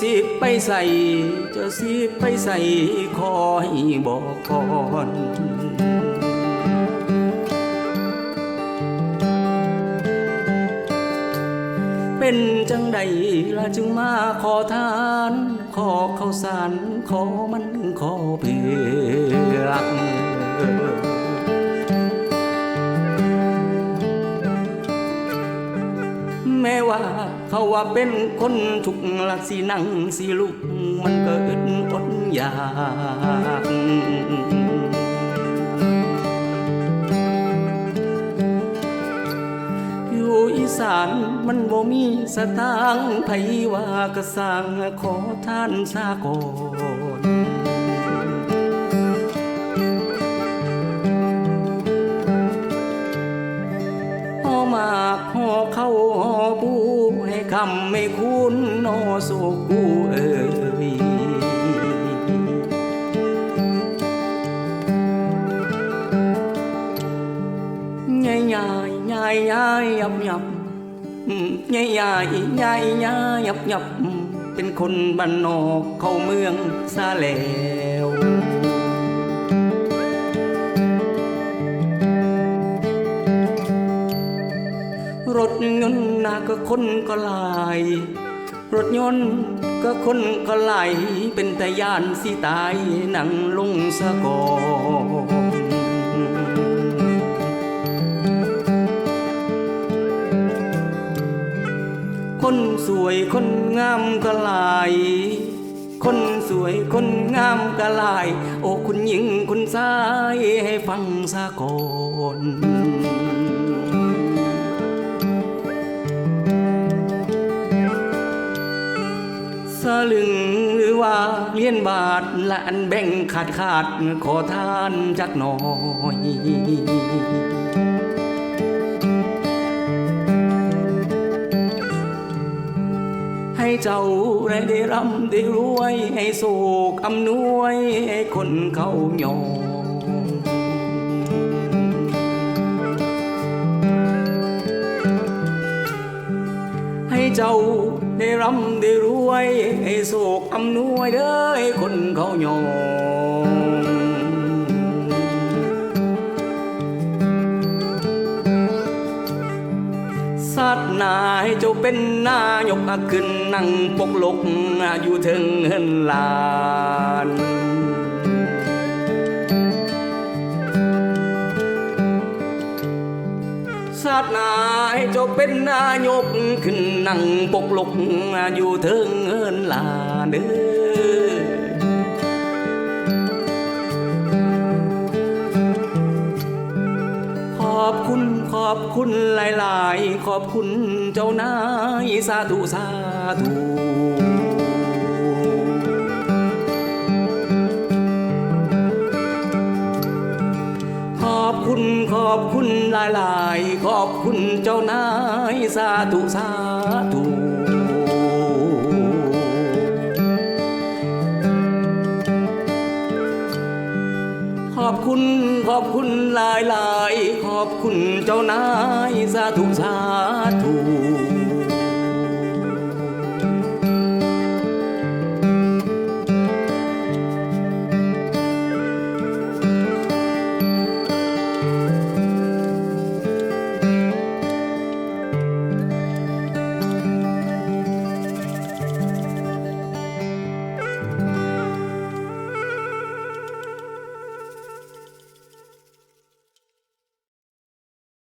สิไปใส่เจ้าสิไปใส่คอยบอกก่อนเป็นจังใดละจึงมาขอทาน ขอข้าวสารขอมันขอเพือ แม้ว่าเขาว่าเป็นคนทุกลักสีนั่งสีลุกมันก็อึดอดอยากอยู่อีสานมันบ่มีสตางค์ไผว่ากระสังขอท่านซาก่อนำไม่คุ้นนอสุกูเอ่ยใหญ่ใหญ่ใหญ่ใหยับยับใหญ่ใหญ่ใหญ่ใหญ่ยับยับเป็นคนบ้านนอกเข้าเมืองซาแล้ว ยนต์นาก็คนก็หลาย รถยนต์ก็คนก็ไหลเป็นแต่ยานสิตายนั่งลงสะกอนคนสวยคนงามก็หลาย คนสวยคนงามก็หลาย โอ้คุณหญิงคุณชายให้ฟังซะก่อน ลึงหรือว่าเลียนบาทและอันแบ่งขาดขาดขอทานจักหน่อยให้เจ้าได้ได้ร่ำได้รวย ให้โศกอำนวยให้คนเขาหยอมให้เจ้าได้ร่ำได้รวย ให้โศกอำนวยเด้อคนเขายอมสัตว์นายเจ้าเป็นนายกขึ้นนั่งปกลกอยู่ถึงเฮินลาน นายเจ้าเป็นนายกขึ้นนั่งปกลกอยู่ถึงเฮินลานเด้อขอบคุณขอบคุณหลาย ๆ ขอบคุณเจ้านายสาธุสาธุ อบคุณหลายๆ ขอบคุณเจ้านายสาธุสาธุขอบคุณขอบคุณหลายหลายๆขอบคุณเจ้านายสาธุสา